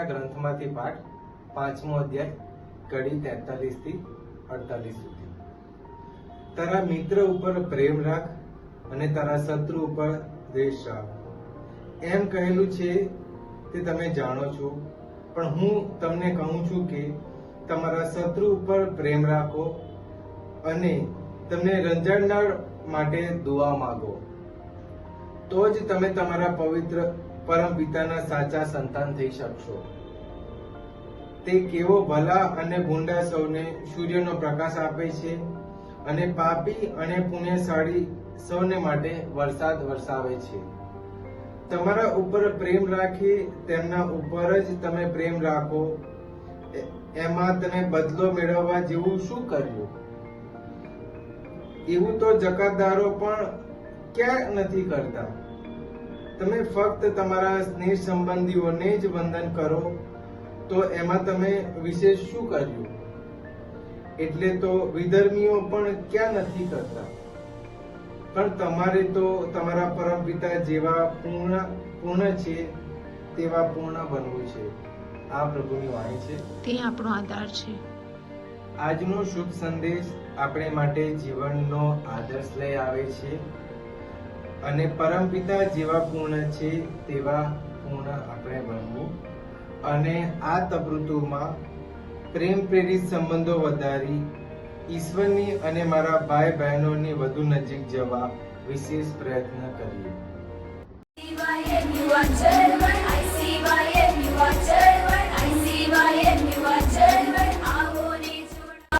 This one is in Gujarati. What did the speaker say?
પોથીના ગ્રંથમાંથી પાઠ પાંચમો અધ્યાય, કડી તેતાલીસથી અડતાલીસ સુધી. તારા મિત્ર ઉપર પ્રેમ રાખ અને તારા શત્રુ ઉપર દ્વેષ રાખ. એમ કહેલું છે તે તમે જાણો છો, પણ હું તમને કહું છું કે તમારા શત્રુ ઉપર પ્રેમ રાખો અને તમને રંજાડનાર માટે દુઆ માગો. તો જ તમે તમારા પવિત્ર પરમ પિતાના સાચા સંતાન થઈ શકશો. તે કેવો ભલા અને ભૂંડા સૌને સૂર્યનો પ્રકાશ આપે છે અને પાપી અને પુણ્યશાળી સૌને માટે વરસાદ વરસાવે છે. તમારા ઉપર પ્રેમ રાખી તેમના ઉપર જ તમે પ્રેમ રાખો. એમાં તમે બદલો મેળવવા જેવું શું કર્યું? એવું તો જકાતદારો પણ ક્યાં નથી કરતા. તમે ફક્ત તમારા સ્નેહ સંબંધીઓને જ વંદન કરો તો એમાં તમે વિશેષ શું કર્યું? એટલે તો વિધર્મીઓ પણ ક્યાં નથી કરતા. પણ તમારે તો તમારા પરમ પિતા જેવા પૂર્ણ પૂર્ણ છે તેવા પૂર્ણ બનવું છે. આ પ્રભુની વાણી છે. તે આપણો આધાર છે. આજનો શુભ સંદેશ આપણે માટે જીવનનો આદર્શ લઈ આવે છે. અને પરમપિતા જેવા પૂર્ણ છે તેવા પૂર્ણ આપણે બનવું. અને આ તબૃતોમાં પ્રેમ પ્રેરિત સંબંધો વધારી, ઈશ્વરની અને મારા ભાઈ બહેનોની વધુ નજીક જવા વિશેષ પ્રયત્ન કરીએ.